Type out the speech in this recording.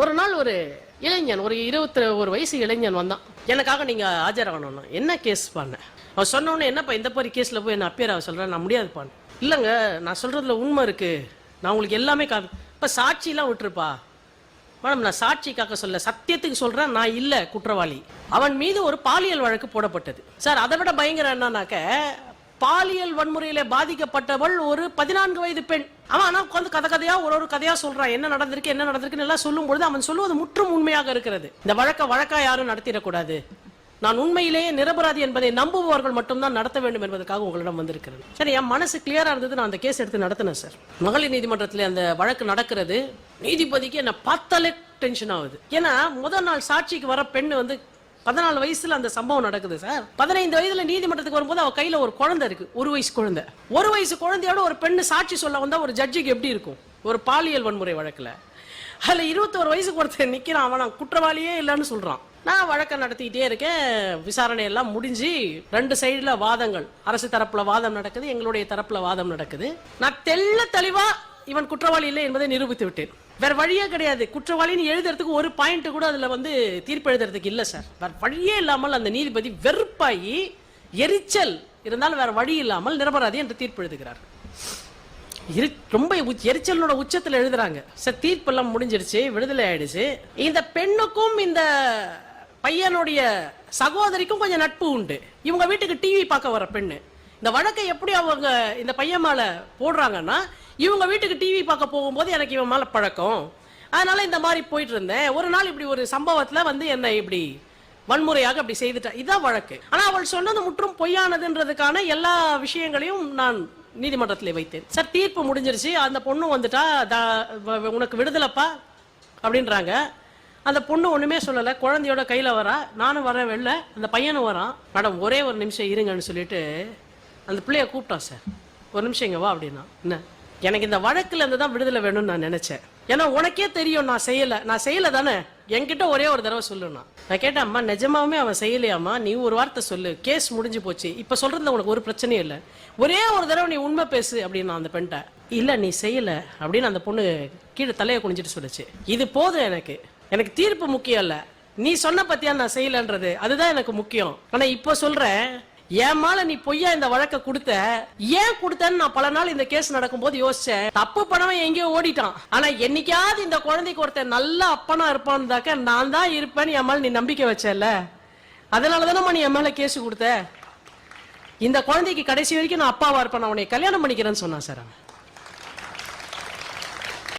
ஒரு நாள் ஒரு இளைஞன் ஒரு இருபத்தி ஒரு வயசு இளைஞன் வந்தான். எனக்காக நீங்க ஆஜராகணும் என்ன கேஸ் பண்ண? அவன் சொன்ன என்னப்பா இந்த மாதிரி கேஸ்ல போய் என்ன அப்பியர் ஆக சொல்றேன் நான் முடியாதுப்பான்னு இல்லைங்க நான் சொல்றதுல உண்மை இருக்கு. நான் உங்களுக்கு எல்லாமே கா இப்போ சாட்சியெல்லாம் விட்டுருப்பா. மேடம் நான் சாட்சிக்காக சொல்ல சத்தியத்துக்கு சொல்கிறேன் நான் இல்லை குற்றவாளி. அவன் மீது ஒரு பாலியல் வழக்கு போடப்பட்டது. சார் அதை விட பயங்கரம் என்னன்னாக்க பாலியல் வன்முறையில பாதிக்கப்பட்டவள் ஒரு பதினான்கு வயது பெண். அவன் ஆனா உட்காந்து கதை கதையா ஒரு ஒரு கதையா சொல்றான் என்ன நடந்திருக்கு என்ன நடந்திருக்குன்னு எல்லாம் சொல்லும் பொழுது அவன் சொல்லுவது முற்றும் உண்மையாக இருக்கிறது. இந்த வழக்க வழக்கா யாரும் நடத்திடக்கூடாது. நான் உண்மையிலேயே நிரபராதி என்பதை நம்புபவர்கள் மட்டும்தான் நடத்த வேண்டும் என்பதற்காக உங்களிடம் வந்திருக்கிறேன். சரி என் மனசு கிளியரா இருந்தது. நான் அந்த கேஸ் எடுத்து நடத்தினேன் சார் மகளிர் நீதிமன்றத்தில் அந்த வழக்கு நடக்கிறது. நீதிபதிக்கு என்ன பார்த்தாலே டென்ஷன் ஆகுது. ஏன்னா முதல் நாள் சாட்சிக்கு வர பெண் வந்து பதினாலு வயசுல அந்த சம்பவம் நடக்குது சார். பதினைந்து வயதுல நீதிமன்றத்துக்கு வரும்போது அவ கையில ஒரு குழந்தை இருக்கு ஒரு வயசு குழந்தை. ஒரு வயசு குழந்தையோட ஒரு பெண்ணு சாட்சி சொல்ல வந்தா ஒரு ஜட்ஜுக்கு எப்படி இருக்கும்? ஒரு பாலியல் வன்முறை வழக்குல. அதுல இருபத்தோரு வயசுக்கு ஒருத்தர் நிக்கிறான் அவன் குற்றவாளியே இல்லைன்னு சொல்றான். நான் வழக்கம் நடத்திக்கிட்டே இருக்கேன் விசாரணை எல்லாம் முடிஞ்சு ரெண்டு சைடில் வாதங்கள். அரசு தரப்பில் வாதம் நடக்குது எங்களுடைய தரப்பில் வாதம் நடக்குது. நான் தெல்ல தெளிவாக இவன் குற்றவாளி இல்லை என்பதை நிரூபித்து விட்டேன். வேற வழியே கிடையாது. குற்றவாளின்னு எழுதுறதுக்கு ஒரு பாயிண்ட் கூட அதுல வந்து தீர்ப்பு எழுதுறதுக்கு இல்லை சார் வேற வழியே இல்லாமல் அந்த நீதிபதி வெறுப்பாகி எரிச்சல் இருந்தாலும் வேற வழி இல்லாமல் நிரபராதி என்று தீர்ப்பு எழுதுகிறார். இரு ரொம்ப எரிச்சலோட உச்சத்தில் எழுதுறாங்க. சார் தீர்ப்பெல்லாம் முடிஞ்சிருச்சு விடுதலை ஆயிடுச்சு. இந்த பெண்ணுக்கும் இந்த பையனுடைய சகோதரிக்கும் கொஞ்சம் நட்பு உண்டு. இவங்க வீட்டுக்கு டிவி பார்க்க வர பெண்ணு. இந்த வழக்கை எப்படி அவங்க இந்த பையன் மேல போடுறாங்கன்னா இவங்க வீட்டுக்கு டிவி பார்க்க போகும்போது எனக்கு இவன் மேலே பழக்கம். அதனால இந்த மாதிரி போயிட்டு இருந்தேன். ஒரு நாள் இப்படி ஒரு சம்பவத்தில் வந்து என்னை இப்படி வன்முறையாக அப்படி செய்துட்டா. இதான் வழக்கு. ஆனால் அவள் சொன்னது முற்றும் பொய்யானதுன்றதுக்கான எல்லா விஷயங்களையும் நான் நீதிமன்றத்தில் வைத்தேன். சார் தீர்ப்பு முடிஞ்சிருச்சு. அந்த பொண்ணு வந்துட்டா தா- வ- உனக்கு விடுதலைப்பா? அப்படின்றாங்க. அந்த பொண்ணு ஒண்ணுமே சொல்லலை. குழந்தையோட கையில வரா. நானும் வரேன் வெளில. அந்த பையனும் வரான். மேடம் ஒரே ஒரு நிமிஷம் இருங்கன்னு சொல்லிட்டு அந்த பிள்ளைய கூப்பிட்டான் சார். ஒரு நிமிஷம் இங்கே வா அப்படின்னா. என்ன? எனக்கு இந்த வழக்குல இருந்து தான் விடுதலை வேணும்னு நான் நினைச்சேன். ஏன்னா உனக்கே தெரியும் நான் செய்யல. நான் செய்யல தானே? என்கிட்ட ஒரே ஒரு தடவை சொல்லுண்ணா. நான் கேட்டேன் அம்மா நிஜமாவே அவன் செய்யலையாம்மா? நீ ஒரு வார்த்தை சொல்லு. கேஸ் முடிஞ்சு போச்சு. இப்ப சொல்றது உனக்கு ஒரு பிரச்சனையும் இல்லை. ஒரே ஒரு தடவை நீ உண்மை பேசு அப்படின்னா அந்த பெண்கிட்ட இல்ல நீ செய்யல அப்படின்னு அந்த பொண்ணு கீழே தலையை குனிஞ்சிட்டு சொல்லுச்சு. இது போதும் எனக்கு. எனக்கு தீர்ப்பு முக்கியம் இல்ல. நீ சொன்ன பத்தியா நான் செய்யலன்றது. அதுதான் எனக்கு முக்கியம். ஆனா இப்போ சொல்றேன் என் மேல நீ பொய்யா இந்த வழக்க கொடுத்த? ஏன் கொடுத்தன்னு நான் பல நாள் இந்த கேஸ் நடக்கும்போது யோசிச்சேன். தப்பு பண்ணவன் எங்கேயோ ஓடிட்டான். ஆனா என்னைக்காவது இந்த குழந்தைக்கு ஒருத்தன் நல்ல அப்பனா இருப்பான்தாக்க நான் தான் இருப்பேன்னு என் மேல நீ நம்பிக்கை வச்சல அதனால தானே நீ என் மேல கேஸ் கொடுத்த? இந்த குழந்தைக்கு கடைசி வரைக்கும் நான் அப்பாவா இருப்பேன். நான் உன்னை கல்யாணம் பண்ணிக்கிறேன்னு சொன்னான் சார் அவன்.